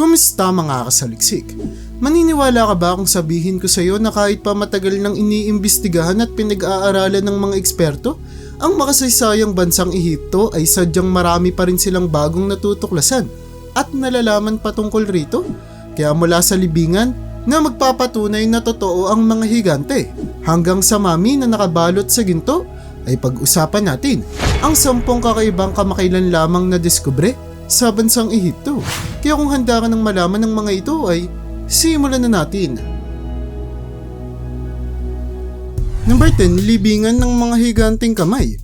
Kumusta mga kasaliksik? Maniniwala ka ba kung sabihin ko sa iyo na kahit pa matagal nang iniimbestigahan at pinag-aaralan ng mga eksperto, ang makasaysayang bansang Ehipto ay sadyang marami pa rin silang bagong natutuklasan at nalalaman patungkol rito? Kaya mula sa libingan na magpapatunay na totoo ang mga higante hanggang sa mami na nakabalot sa ginto ay pag-usapan natin ang sampung kakaibang kamakailan lamang na diskubre sa bansang Ehipto. Kaya kung handa ka ng malaman ng mga ito ay simulan na natin. Number 10, libingan ng mga higanteng kamay.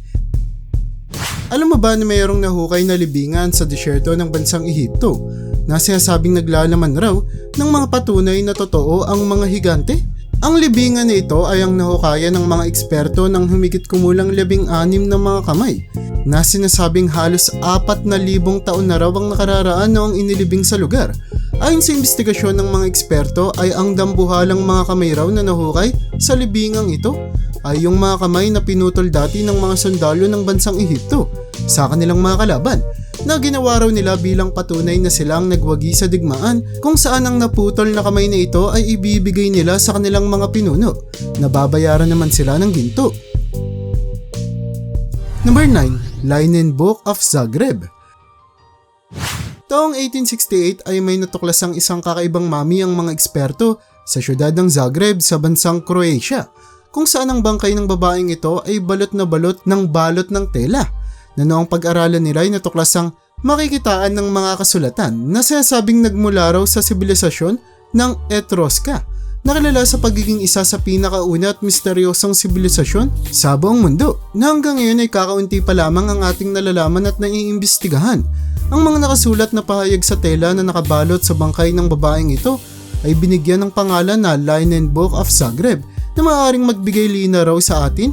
Alam mo ba na mayroong nahukay na libingan sa disyerto ng bansang Ehipto na sinasabing naglalaman raw ng mga patunay na totoo ang mga higante? Ang libingan na ito ay ang nahukayan ng mga eksperto ng humigit kumulang labing anim na mga kamay na sinasabing halos apat na libong taon na raw ang nakararaan noong inilibing sa lugar. Ayon sa investigasyon ng mga eksperto ay ang dambuhalang mga kamay raw na nahukay sa libingang ito ay yung mga kamay na pinutol dati ng mga sundalo ng bansang Ehipto sa kanilang mga kalaban na ginawa raw nila bilang patunay na silang nagwagi sa digmaan kung saan ang naputol na kamay na ito ay ibibigay nila sa kanilang mga pinuno. Nababayaran naman sila ng ginto. Number 9, Linen Book of Zagreb. Taong 1868 ay may natuklasang isang kakaibang mami ang mga eksperto sa syudad ng Zagreb sa bansang Croatia kung saan ang bangkay ng babaeng ito ay balot na balot ng balot ng tela na noong pag-aralan nila ay natuklasang makikitaan ng mga kasulatan na sinasabing nagmula raw sa sibilisasyon ng Etrusca na kilala sa pagiging isa sa pinakauna at misteryosong sibilisasyon sa buong mundo na hanggang ngayon ay kakaunti pa lamang ang ating nalalaman at naiimbestigahan. Ang mga nakasulat na pahayag sa tela na nakabalot sa bangkay ng babaeng ito ay binigyan ng pangalan na Linen Book of Zagreb na maaaring magbigay lina raw sa atin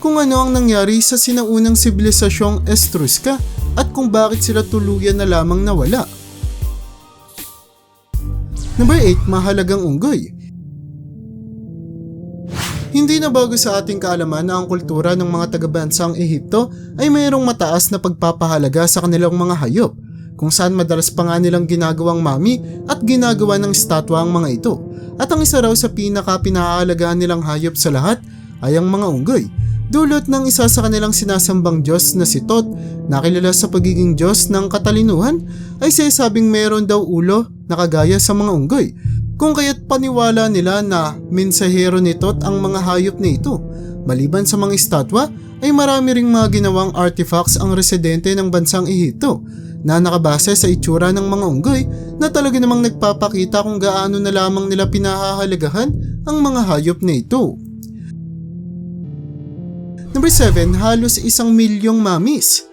kung ano ang nangyari sa sinaunang sibilisasyong Etrusca at kung bakit sila tuluyan na lamang nawala. Number 8, mahalagang unggoy. Hindi na bago sa ating kaalaman na ang kultura ng mga taga-bansang Ehipto ay mayroong mataas na pagpapahalaga sa kanilang mga hayop, kung saan madalas pa nga nilang ginagawang mami at ginagawa ng estatwa ang mga ito. At ang isa raw sa pinaka pinahaalagaan nilang hayop sa lahat ay ang mga unggoy. Dulot ng isa sa kanilang sinasambang Diyos na si Tot, nakilala sa pagiging Diyos ng katalinuhan, ay sinasabing meron daw ulo na kagaya sa mga unggoy kung kaya't paniwala nila na mensahero nito at ang mga hayop na ito. Maliban sa mga estatwa, ay marami ring mga ginawang artifacts ang residente ng bansang Ehipto na nakabase sa itsura ng mga unggoy na talaga namang nagpapakita kung gaano na lamang nila pinahahalagahan ang mga hayop na ito. Number 7, halos isang milyong mamis.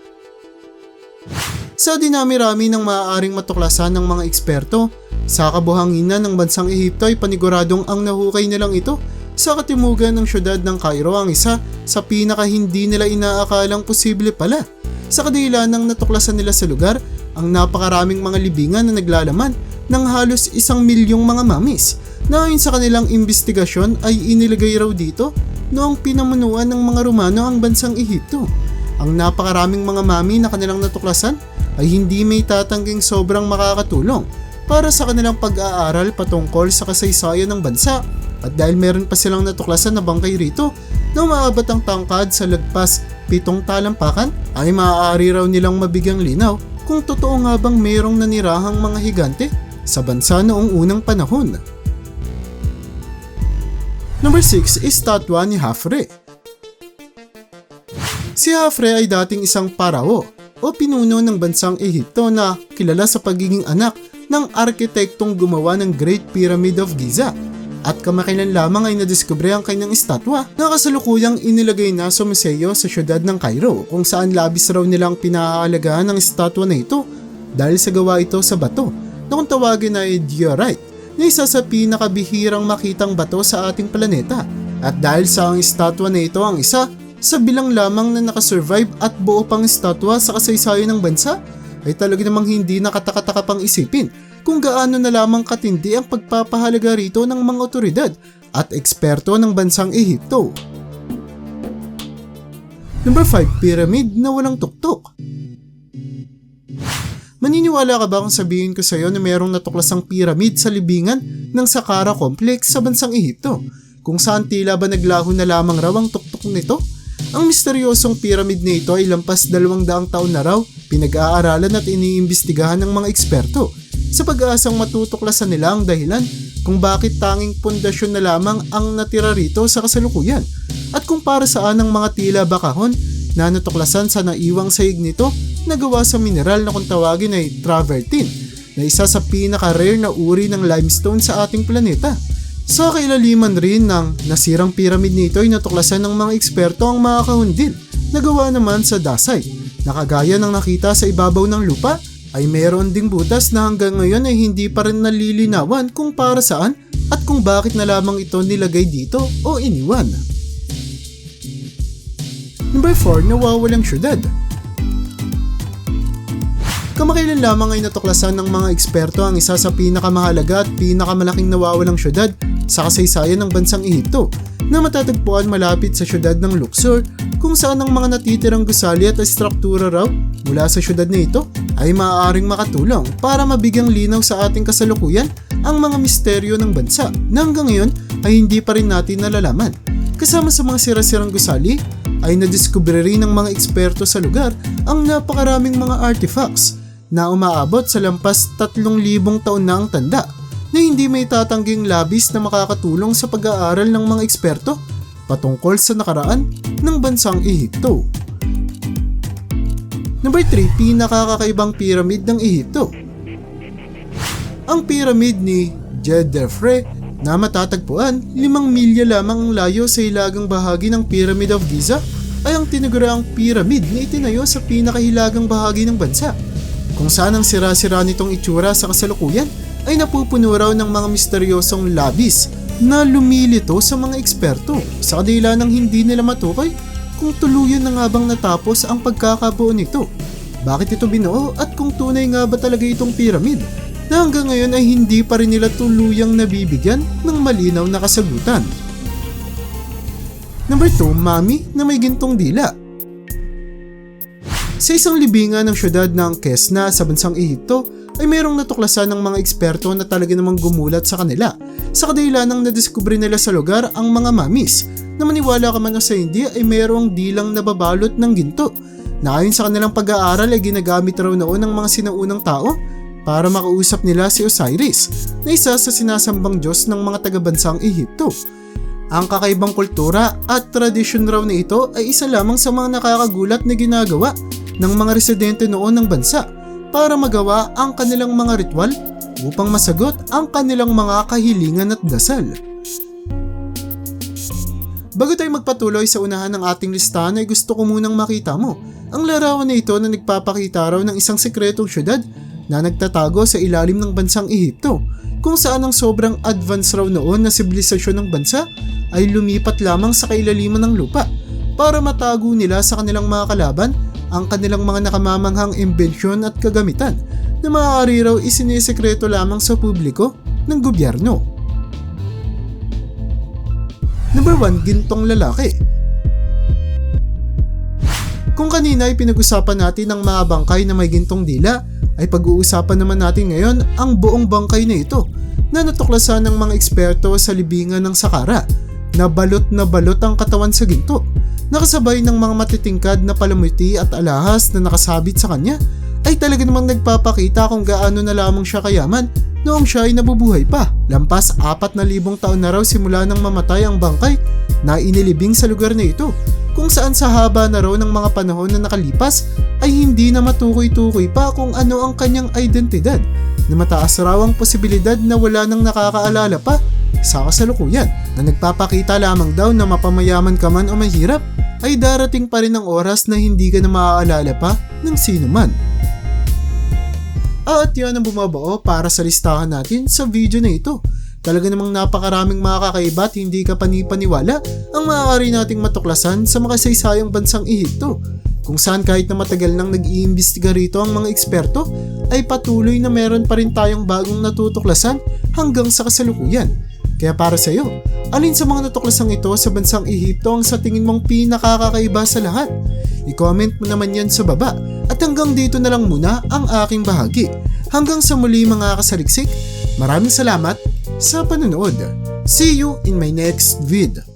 Sa dinami-rami ng maaaring matuklasan ng mga eksperto, sa kabuhanginan ng bansang Ehipto ay paniguradong ang nahukay nilang ito sa katimugan ng syudad ng Cairo ang isa sa pinaka hindi nila inaakalang posible pala. Sa kadila ng natuklasan nila sa lugar, ang napakaraming mga libingan na naglalaman ng halos isang milyong mga mamis na ayon sa kanilang investigasyon ay inilagay raw dito noong pinamunuan ng mga Romano ang bansang Ehipto. Ang napakaraming mga mami na kanilang natuklasan ay hindi may tatangging sobrang makakatulong para sa kanilang pag-aaral patungkol sa kasaysayan ng bansa at dahil meron pa silang natuklasan na bangkay rito na umaabot ang tangkad sa lagpas pitong talampakan ay maaari raw nilang mabigyang linaw kung totoo nga bang mayroong nanirahang mga higante sa bansa noong unang panahon. Number 6 is statwa ni Hafre. Si Hafre ay dating isang parao o pinuno ng bansang Ehipto na kilala sa pagiging anak ng arkitektong gumawa ng Great Pyramid of Giza at kamakailan lamang ay nadiskubre ang kanyang estatwa na kasalukuyang inilagay na sa museo sa syudad ng Cairo kung saan labis raw nilang pinahahalagahan ng estatwa na ito dahil sa gawa ito sa bato na kung tawagin ay diorite na isa sa pinakabihirang makitang bato sa ating planeta. At dahil sa ang estatwa na ito ang isa sa bilang lamang na nakasurvive at buo pang estatwa sa kasaysayan ng bansa ay talaga namang hindi nakatakataka pang isipin kung gaano na lamang katindi ang pagpapahalaga rito ng mga otoridad at eksperto ng bansang Ehipto. Number 5, Pyramid na walang tuktok. Maniniwala ka ba kung sabihin ko sa iyo na mayroong natuklasang pyramid sa libingan ng Saqqara Complex sa bansang Ehipto? Kung saan tila ba naglaho na lamang raw ang tuktok nito? Ang misteryosong pyramid na ito ay lampas dalawang daang taon na raw pinag-aaralan at iniimbestigahan ng mga eksperto sa pag-aasang matutuklasan nila ang dahilan kung bakit tanging pundasyon na lamang ang natira rito sa kasalukuyan at kung para saan ang mga tila bakahon na natuklasan sa naiwang sayig nito na gawa sa mineral na kung tawagin ay travertine na isa sa pinaka-rare na uri ng limestone sa ating planeta. Sa kailaliman rin ng nasirang pyramid nito ay natuklasan ng mga eksperto ang mga kahundin na gawa naman sa dasay na kagaya ng nakita sa ibabaw ng lupa ay meron ding butas na hanggang ngayon ay hindi pa rin nalilinawan kung para saan at kung bakit na lamang ito nilagay dito o iniwan. Number 4, nawawalang syudad. Kamakailan lamang ay natuklasan ng mga eksperto ang isa sa pinakamahalaga at pinakamalaking nawawalang syudad sa kasaysayan ng bansang Ehipto na matatagpuan malapit sa syudad ng Luxor kung saan ang mga natitirang gusali at estruktura raw mula sa syudad na ito ay maaaring makatulong para mabigyang linaw sa ating kasalukuyan ang mga misteryo ng bansa na hanggang ngayon ay hindi pa rin natin nalalaman. Kasama sa mga sira-sirang gusali ay nadiskubre rin ng mga eksperto sa lugar ang napakaraming mga artifacts na umaabot sa lampas 3,000 taon na ang tanda na hindi may tatangging labis na makakatulong sa pag-aaral ng mga eksperto patungkol sa nakaraan ng bansang Ehipto. Number 3, pinakakakaibang pyramid ng Ehipto. Ang pyramid ni Djedefre na matatagpuan 5 milya lamang ang layo sa hilagang bahagi ng Pyramid of Giza ay ang tinaguriang pyramid na itinayo sa pinakahilagang bahagi ng bansa kung saan ang sira-sira nitong itsura sa kasalukuyan ay napupuno raw ng mga misteryosong labis na lumilito sa mga eksperto sa kadila ng hindi nila matukoy kung tuluyan na nga bang natapos ang pagkakabuo nito. Bakit ito binuo at kung tunay nga ba talaga itong pyramid na hanggang ngayon ay hindi pa rin nila tuluyang nabibigyan ng malinaw na kasagutan. Number 2, Mami na may gintong dila. Sa isang libingan ng syudad ng Kesna sa bansang Ehipto ay mayroong natuklasan ng mga eksperto na talaga namang gumulat sa kanila. Sa kadahilan ng nadiskubre nila sa lugar ang mga mamis. Na maniwala ka man o sa hindi ay mayroong dilang nababalot ng ginto. Na ayon sa kanilang pag-aaral ay ginagamit raw noon ng mga sinaunang tao para makausap nila si Osiris na isa sa sinasambang Diyos ng mga taga-bansang Ehipto. Ang kakaibang kultura at tradisyon raw na ito ay isa lamang sa mga nakakagulat na ginagawa ng mga residente noon ng bansa para magawa ang kanilang mga ritual upang masagot ang kanilang mga kahilingan at dasal. Bago tayo magpatuloy sa unahan ng ating listahan ay gusto ko munang makita mo ang larawan na ito na nagpapakita raw ng isang sekretong syudad na nagtatago sa ilalim ng bansang Ehipto kung saan ang sobrang advanced raw noon na sibilisasyon ng bansa ay lumipat lamang sa kailaliman ng lupa para matago nila sa kanilang mga kalaban ang kanilang mga nakamamanghang imbensyon at kagamitan na maaari raw isinisekreto lamang sa publiko ng gobyerno. Number 1, gintong lalaki. Kung kanina ay pinag-usapan natin ang mga bangkay na may gintong dila, ay pag-uusapan naman natin ngayon ang buong bangkay na ito na natuklasan ng mga eksperto sa libingan ng Sakara na balot na balot ang katawan sa ginto nakasabay ng mga matitingkad na palamuti at alahas na nakasabit sa kanya ay talaga namang nagpapakita kung gaano na lamang siya kayaman noong siya ay nabubuhay pa. Lampas apat na libong taon na raw simula nang mamatay ang bangkay na inilibing sa lugar na ito kung saan sa haba na raw ng mga panahon na nakalipas ay hindi na matukoy-tukoy pa kung ano ang kanyang identidad na mataas raw ang posibilidad na wala nang nakakaalala pa sa kasalukuyan na nagpapakita lamang daw na mapamayaman ka man o mahirap ay darating pa rin ang oras na hindi ka na maaalala pa ng sino man. At yan ang bumabuo para sa listahan natin sa video na ito. Talaga namang napakaraming mga kakaiba at hindi ka panipaniwala ang maaari nating matuklasan sa makasaysayang bansang Ehipto kung saan kahit na matagal nang nag-iimbestiga rito ang mga eksperto ay patuloy na meron pa rin tayong bagong natutuklasan hanggang sa kasalukuyan Kaya para sa iyo, alin sa mga natuklasang ito sa bansang Ehipto ang sa tingin mong pinakakakaiba sa lahat? I-comment mo naman yan sa baba. At hanggang dito na lang muna ang aking bahagi. Hanggang sa muli mga kasaliksik, maraming salamat sa panonood. See you in my next vid.